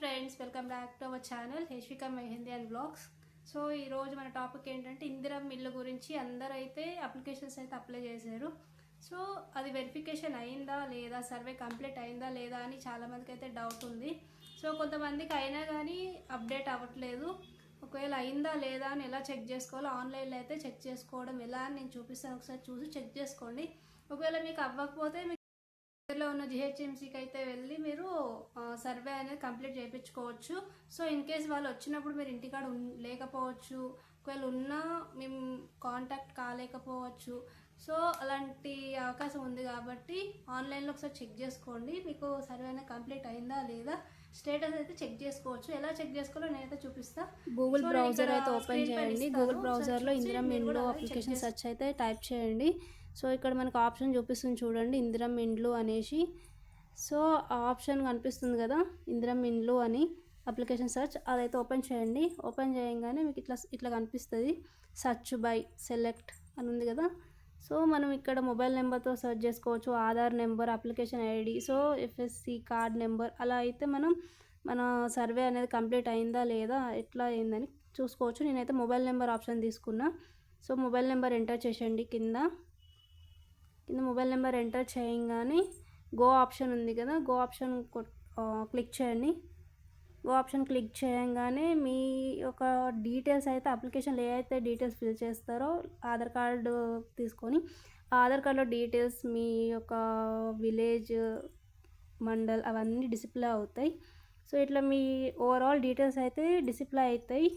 Friends welcome back to our channel హెచ్విక mehndi and blogs. So ఈరోజు మన topic ఏంటంటే Indira mill గురించి అందరూ అయితే అప్లికేషన్స్ అయితే అప్లై చేశారు. సో అది వెరిఫికేషన్ అయిందా లేదా సర్వే కంప్లీట్ అయిందా లేదా అని చాలామందికి అయితే డౌట్ ఉంది. సో కొంతమందికి అయినా కానీ అప్డేట్ అవ్వట్లేదు. ఒకవేళ అయిందా లేదా అని ఎలా చెక్ చేసుకోవాలో ఆన్లైన్లో అయితే చెక్ చేసుకోవడం ఎలా అని నేను చూపిస్తాను. ఒకసారి చూసి చెక్ చేసుకోండి. ఒకవేళ మీకు అవ్వకపోతే దగ్గరలో ఉన్న జిహెచ్ఎంసీకి అయితే వెళ్ళి మీరు సర్వే అనేది కంప్లీట్ చేయించుకోవచ్చు. సో ఇన్ కేస్ వాళ్ళు వచ్చినప్పుడు మీరు ఇంటికాడ లేకపోవచ్చు ఒకవేళ ఉన్నా మేము కాంటాక్ట్ కాలేకపోవచ్చు. సో అలాంటి అవకాశం ఉంది కాబట్టి ఆన్లైన్లో ఒకసారి చెక్ చేసుకోండి. మీకు సర్వే అనేది కంప్లీట్ అయిందా లేదా స్టేటస్ అయితే చెక్ చేసుకోవచ్చు. ఎలా చెక్ చేసుకోవాలో నేనైతే చూపిస్తా. గూగుల్ బ్రౌజర్ అయితే ఓపెన్ చేయండి. గూగుల్ బ్రౌజర్లో ఇందిరా check అప్లికేషన్ సెర్చ్ అయితే టైప్ చేయండి. సో ఇక్కడ మనకు ఆప్షన్ చూపిస్తుంది చూడండి ఇందిరం ఇండ్లు అనేసి. సో ఆ ఆప్షన్ కనిపిస్తుంది కదా ఇందిరం ఇండ్లు అని అప్లికేషన్ సెర్చ్ అదైతే ఓపెన్ చేయండి. ఓపెన్ చేయగానే మీకు ఇట్లా ఇట్లా కనిపిస్తుంది సర్చ్ బై సెలెక్ట్ అని ఉంది కదా. సో మనం ఇక్కడ మొబైల్ నెంబర్తో సెర్చ్ చేసుకోవచ్చు Aadhaar number application ID so FSC card number అలా అయితే మనం మన సర్వే అనేది కంప్లీట్ అయిందా లేదా ఎట్లా అయిందని చూసుకోవచ్చు. నేనైతే మొబైల్ నెంబర్ ఆప్షన్ తీసుకున్నా. సో మొబైల్ నెంబర్ ఎంటర్ చేసేయండి కింద. కింద మొబైల్ నెంబర్ ఎంటర్ చేయగానే గో ఆప్షన్ ఉంది కదా గో ఆప్షన్ క్లిక్ చేయండి. గో ఆప్షన్ క్లిక్ చేయగానే మీ యొక్క డీటెయిల్స్ అయితే అప్లికేషన్లో ఏ అయితే డీటెయిల్స్ ఫిల్ చేస్తారో ఆధార్ కార్డు తీసుకొని ఆధార్ కార్డులో డీటెయిల్స్ మీ యొక్క విలేజ్ మండల్ అవన్నీ డిస్ప్లే అవుతాయి. సో ఇట్లా మీ ఓవరాల్ డీటెయిల్స్ అయితే డిస్ప్లే అవుతాయి.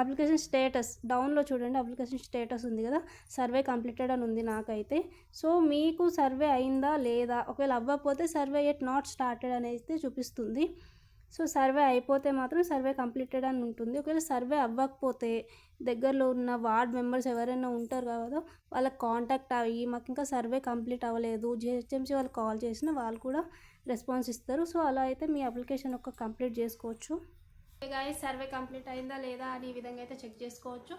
అప్లికేషన్ స్టేటస్ డౌన్లో చూడండి అప్లికేషన్ స్టేటస్ ఉంది కదా సర్వే కంప్లీటెడ్ అని ఉంది నాకైతే. సో మీకు సర్వే అయిందా లేదా? ఒకవేళ అవ్వకపోతే సర్వే ఎట్ నాట్ స్టార్టెడ్ అనేది చూపిస్తుంది. సో సర్వే అయిపోతే మాత్రం సర్వే కంప్లీటెడ్ అని ఉంటుంది. ఒకవేళ సర్వే అవ్వకపోతే దగ్గరలో ఉన్న వార్డ్ మెంబర్స్ ఎవరైనా ఉంటారు కదా వాళ్ళకి కాంటాక్ట్ అయ్యి మాకు ఇంకా సర్వే కంప్లీట్ అవ్వలేదు జిహెచ్ఎంసీ వాళ్ళు కాల్ చేసినా వాళ్ళు కూడా రెస్పాన్స్ ఇస్తారు. సో అలా అయితే మీ అప్లికేషన్ ఒక కంప్లీట్ చేసుకోవచ్చు. గాయస్ సర్వే కంప్లీట్ అయిందా లేదా అని ఈ విధంగా అయితే చెక్ చేసుకోవచ్చు.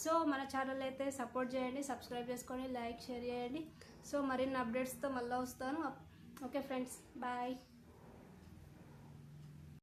సో మన ఛానల్ అయితే సపోర్ట్ చేయండి సబ్స్క్రైబ్ చేసుకోండి లైక్ షేర్ చేయండి. సో మరిన్ని అప్డేట్స్తో మళ్ళీ వస్తాను. Okay friends bye